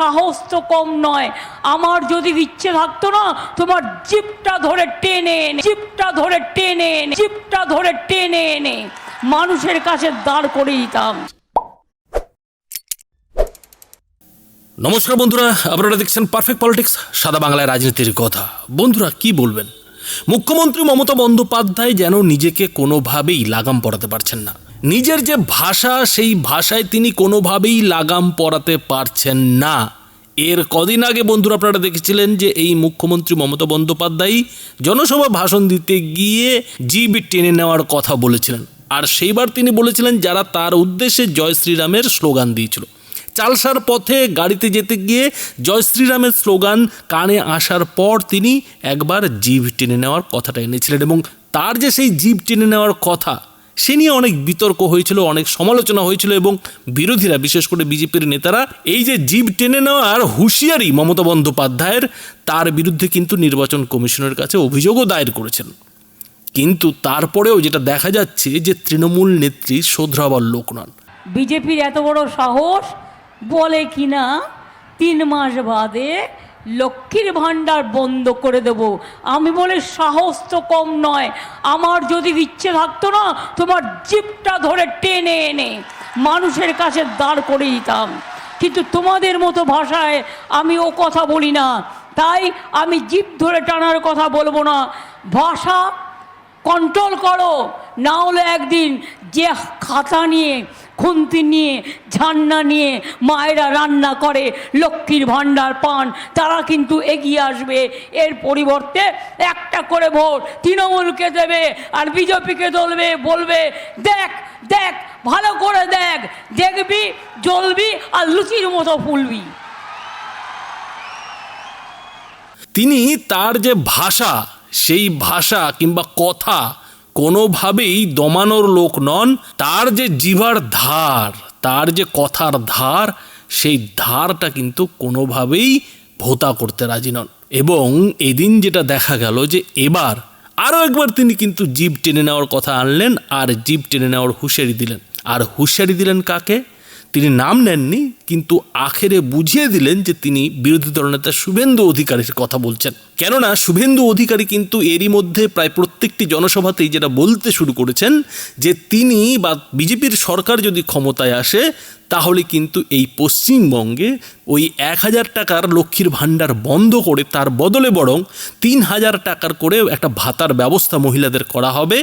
সাহস তো কম নয়। আমার যদি ইচ্ছে থাকতো না, তোমার জিপটা ধরে টেনে জিপটা ধরে টেনে জিপটা ধরে টেনে এনে মানুষের কাছে দাঁড় করে দিতাম। নমস্কার বন্ধুরা, আপনারা দেখছেন পারফেক্ট পলিটিক্স সাদা বাংলায় রাজনীতির কথা। বন্ধুরা, কি বলবেন? মুখ্যমন্ত্রী মমতা বন্দ্যোপাধ্যায় যেন নিজেকে কোনোভাবেই লাগাম পরাতে পারছেন না। নিজের যে ভাষা, সেই ভাষায় তিনি কোনোভাবেই লাগাম পরাতে পারছেন না। এর কদিন আগে বন্ধুরা আপনারা দেখেছিলেন যে এই মুখ্যমন্ত্রী মমতা বন্দ্যোপাধ্যায় জনসভা ভাষণ দিতে গিয়ে জিবি টেনে নেওয়ার কথা বলেছিলেন। আর সেইবার তিনি বলেছিলেন যারা তার উদ্দেশ্যে জয় শ্রীরামের স্লোগান দিয়েছিল। চালসার পথে গাড়িতে যেতে গিয়ে জয় শ্রীরামের স্লোগান কানে আসার পর তিনি একবার জিভ টেনে নেওয়ার কথাটা এনেছিলেন এবং তার যে সেই জিভ টেনে নেওয়ার কথা সে নিয়ে অনেক বিতর্ক হয়েছিল, অনেক সমালোচনা হয়েছিল এবং বিরোধীরা, বিশেষ করে বিজেপির নেতারা, এই যে জীব টেনে নেওয়ার হুঁশিয়ারি মমতা বন্দ্যোপাধ্যায়ের, তার বিরুদ্ধে কিন্তু নির্বাচন কমিশনের কাছে অভিযোগও দায়ের করেছেন। কিন্তু তারপরেও যেটা দেখা যাচ্ছে যে তৃণমূল নেত্রী শোধরাবার লোক নন। বিজেপির এত বড় সাহস বলে কিনা? তিন মাস বাদে লক্ষ্মীর ভাণ্ডার বন্ধ করে দেব। আমি বলে সাহস তো কম নয়। আমার যদি ইচ্ছে থাকতো না, তোমার জিপটা ধরে টেনে এনে মানুষের কাছে দাঁড় করে দিতাম। কিন্তু তোমাদের মতো ভাষায় আমি ও কথা বলি না। তাই আমি জিপ ধরে টানার কথা বলব না। ভাষা কন্ট্রোল করো। না হলে একদিন যে খাতা নিয়ে খুন্তি নিয়ে, ঝান্না নিয়ে মায়েরা রান্না করে, লক্ষ্মীর ভাণ্ডার পান, তারা কিন্তু এগিয়ে আসবে। এর পরিবর্তে একটা করে ভোট তৃণমূলকে দেবে আর বিজেপিকে দলবে, বলবে, দেখ দেখ, ভালো করে দেখ, দেখবি, জ্বলবি আর লুচির মতো ফুলবি। তিনি তার যে ভাষা, সেই ভাষা কিংবা কথা কোনোভাবেই দমানোর লোক নন, তার যে জিভার ধার, তার যে কথার ধার, সেই ধারটা কিন্তু কোনোভাবেই ভোতা করতে রাজি নন। এবং এদিন যেটা দেখা গেল যে এবার আরও একবার তিনি কিন্তু জিভ টেনে নেওয়ার কথা আনলেন আর জিভ টেনে নেওয়ার হুঁশিয়ারি দিলেন। আর হুঁশিয়ারি দিলেন কাকে? তিনি নাম নেননি, কিন্তু আখেরে বুঝিয়ে দিলেন যে তিনি বিরোধী দলনেতা শুভেন্দু অধিকারীর কথা বলছেন। কেননা শুভেন্দু অধিকারী কিন্তু এরই মধ্যে প্রায় প্রত্যেকটি জনসভাতেই যেটা বলতে শুরু করেছেন যে তিনি বা বিজেপির সরকার যদি ক্ষমতায় আসে, তাহলে কিন্তু এই পশ্চিমবঙ্গে ওই এক হাজার টাকার লক্ষ্মীর ভাণ্ডার বন্ধ করে তার বদলে বরং তিন হাজার টাকার করে একটা ভাতার ব্যবস্থা মহিলাদের করা হবে,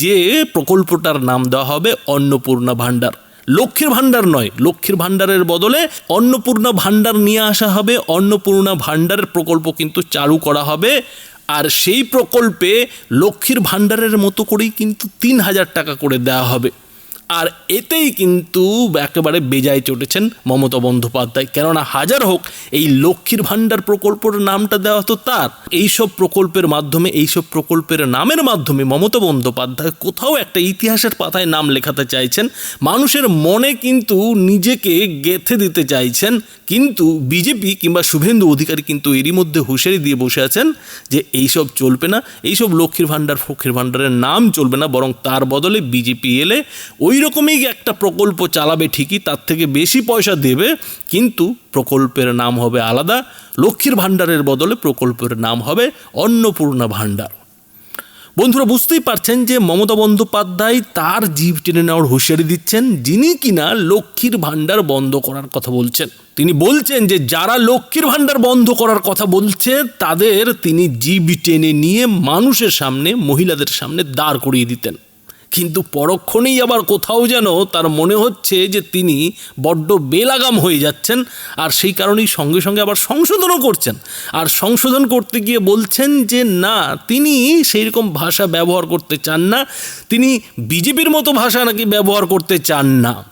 যে প্রকল্পটার নাম দেওয়া হবে অন্নপূর্ণা ভাণ্ডার। লক্ষ্মীর ভাণ্ডার নয়। লক্ষ্মীর ভাণ্ডারের বদলে অন্নপূর্ণা ভাণ্ডার নিয়ে আসা হবে। অন্নপূর্ণা ভাণ্ডারের প্রকল্প কিন্তু চালু করা হবে। আর সেই প্রকল্পে লক্ষ্মীর ভাণ্ডারের মতো করেই কিন্তু তিন হাজার টাকা করে দেওয়া হবে। আর এতেই কিন্তু একেবারে বেজায় চটেছেন মমতা বন্দ্যোপাধ্যায়। কেননা হাজার হোক, এই লক্ষ্মীর ভাণ্ডার প্রকল্পের নামটা দেওয়া তো তার। এইসব প্রকল্পের মাধ্যমে, এইসব প্রকল্পের নামের মাধ্যমে মমতা বন্দ্যোপাধ্যায় কোথাও একটা ইতিহাসের পাতায় নাম লেখাতে চাইছেন। মানুষের মনে কিন্তু নিজেকে গেথে দিতে চাইছেন। কিন্তু বিজেপি কিংবা শুভেন্দু অধিকারী কিন্তু এরই মধ্যে হুঁশিয়ারি দিয়ে বসে আছেন যে এইসব চলবে না, এইসব লক্ষ্মীর ভাণ্ডার ফক্ষীর ভাণ্ডারের নাম চলবে না, বরং তার বদলে বিজেপি এলে ওই রকমই একটা প্রকল্প চালাবে ঠিকই, তার থেকে বেশি পয়সা দেবে, কিন্তু প্রকল্পের নাম হবে আলাদা, লক্ষ্মীর ভাণ্ডারের বদলে প্রকল্পের নাম হবে অন্নপূর্ণা ভাণ্ডার। বন্ধুরা, বুঝতেই পারছেন যে মমতা বন্দ্যোপাধ্যায় তার জীব টেনে নেওয়ার হুঁশিয়ারি দিচ্ছেন, যিনি কিনা লক্ষ্মীর ভাণ্ডার বন্ধ করার কথা বলছেন। তিনি বলছেন যে, যারা লক্ষ্মীর ভাণ্ডার বন্ধ করার কথা বলছে, তাদের তিনি জীব টেনে নিয়ে মানুষের সামনে, মহিলাদের সামনে দাঁড় করিয়ে দিতেন। কিন্তু পরক্ষণেই আবার কোথাও যেন তার মনে হচ্ছে যে তিনি বড্ড বেলাগাম হয়ে যাচ্ছেন আর সেই কারণেই সঙ্গে সঙ্গে আবার সংশোধনও করছেন। আর সংশোধন করতে গিয়ে বলছেন যে, না, তিনি সেই রকম ভাষা ব্যবহার করতে চান না। তিনি বিজেপির মতো ভাষা নাকি ব্যবহার করতে চান না।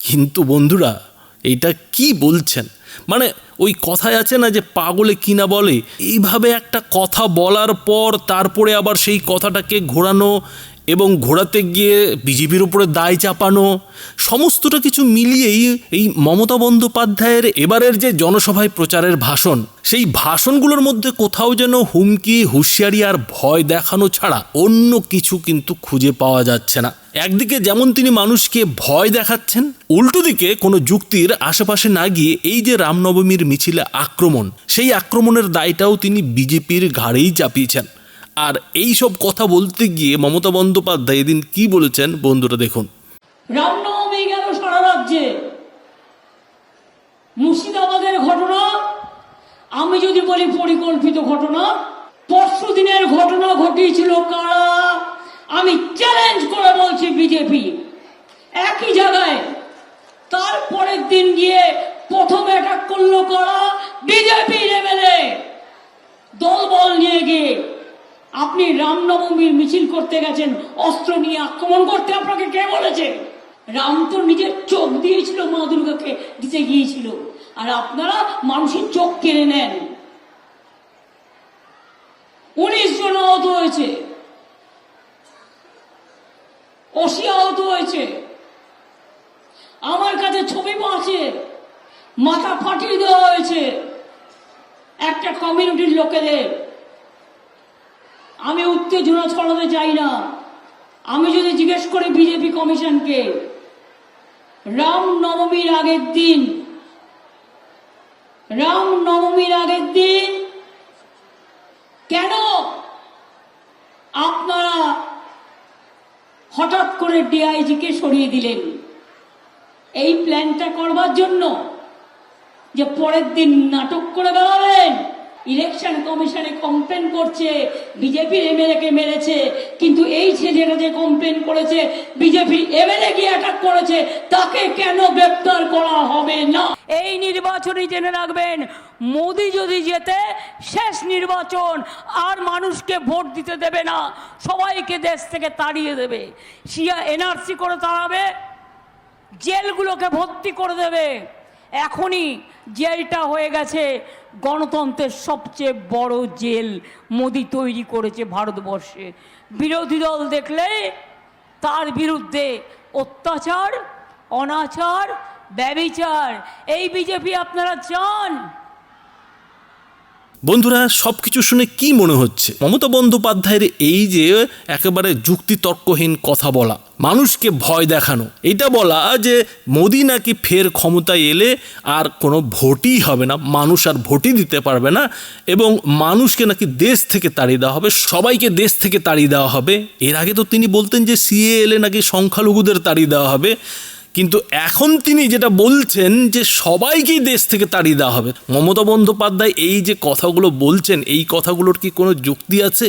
কিন্তু বন্ধুরা এইটা কি বলছেন? মানে ওই কথায় আছে না যে, পাগলে কি না বলে? এইভাবে একটা কথা বলার পর তারপরে আবার সেই কথাটাকে ঘোরানো এবং ঘোরাতে গিয়ে বিজেপির উপরে দায় চাপানো, সমস্তটা কিছু মিলিয়েই এই মমতা বন্দ্যোপাধ্যায়ের এবারের যে জনসভায় প্রচারের ভাষণ, সেই ভাষণগুলোর মধ্যে কোথাও যেন হুমকি, হুঁশিয়ারি আর ভয় দেখানো ছাড়া অন্য কিছু কিন্তু খুঁজে পাওয়া যাচ্ছে না। একদিকে যেমন তিনি মানুষকে ভয় দেখাচ্ছেন, উল্টো দিকে কোনো যুক্তির আশেপাশে না গিয়ে এই যে রামনবমীর মিছিলে আক্রমণ, সেই আক্রমণের দায়টাও তিনি বিজেপির ঘাড়েই চাপিয়েছেন। আর এই সব কথা বলতে গিয়ে মমতা বন্দ্যোপাধ্যায় এদিন কি বলেছেন বন্ধুরা দেখুন। রামনবমী গেল সারা রাজ্যে। মুর্শিদাবাদের ঘটনা, আমি যদি বলি পরিকল্পিত ঘটনা, পরশু দিনের ঘটনা ঘটিয়েছিল কারা? আমি চ্যালেঞ্জ করে বলছি বিজেপি। একই জায়গায়, তারপরের দিন গিয়ে প্রথম অ্যাটাক করল কারা? বিজেপি এমএলএ দলবল নিয়ে গিয়ে আপনি রামনবমীর মিছিল করতে গেছেন, অস্ত্র নিয়ে আক্রমণ করতে আপনাকে কে বলেছে? রাম তো নিজের চোখ দিয়েছিল মা দুর্গাকে, দিতে গিয়েছিল। আর আপনারা মানুষের চোখ কেড়ে নেন। উনিশ জন আহত হয়েছে। অসি আহত হয়েছে। আমার কাছে ছবি আছে। মাথা ফাটিয়ে দেওয়া হয়েছে। একটা কমিউনিটির লোকেদের। আমি উত্তেজনা ছড়াতে চাই না। আমি যদি জিজ্ঞেস করি বিজেপি কমিশনকে, রাম নবমীর আগের দিন, রাম নবমীর আগের দিন কেন আপনারা হঠাৎ করে ডিআইজিকে সরিয়ে দিলেন? এই প্ল্যানটা করবার জন্য যে পরের দিন নাটক করে বেড়াবেন ইলেকশন কমিশনে কমপ্লেন করছে বিজেপির এমএলএ কে মেরেছে, কিন্তু এই ছেলেটা যে কমপ্লেন করেছে বিজেপি এমএলএ গিয়ে অ্যাটাক করেছে, তাকে কেন গ্রেপ্তার করা হবে না? এই নির্বাচনই জেনে রাখবেন, মোদি যদি যেতে শেষ নির্বাচন, আর মানুষকে ভোট দিতে দেবে না, সবাইকে দেশ থেকে তাড়িয়ে দেবে। সিয়া এনআরসি করে তাড়াবে, জেলগুলোকে ভর্তি করে দেবে। এখনই জেলটা হয়ে গেছে গণতন্ত্রের সবচেয়ে বড় জেল মোদি তৈরি করেছে ভারতবর্ষে। বিরোধী দল দেখলে তার বিরুদ্ধে অত্যাচার, অনাচার, ব্যবিচার। এই বিজেপি আপনারা চান? বন্ধুরা সব কিছু শুনে কি মনে হচ্ছে? মমতা বন্দ্যোপাধ্যায়ের এই যে একেবারে যুক্তিতর্কহীন কথা বলা মানুষকে ভয় দেখানো। এটা বলা যে মোদি নাকি ফের ক্ষমতায় এলে আর কোনো ভোটই হবে না, মানুষ আর ভোটই দিতে পারবে না এবং মানুষকে নাকি দেশ থেকে তাড়িয়ে দেওয়া হবে, সবাইকে দেশ থেকে তাড়িয়ে দেওয়া হবে। এর আগে তো তিনি বলতেন যে সিএ এলে নাকি সংখ্যালঘুদের তাড়িয়ে দেওয়া হবে। কিন্তু এখন তিনি যেটা বলছেন যে সবাইকেই দেশ থেকে তাড়িয়ে দেওয়া হবে। মমতা বন্দ্যোপাধ্যায় এই যে কথাগুলো বলছেন, এই কথাগুলোর কি কোনো যুক্তি আছে?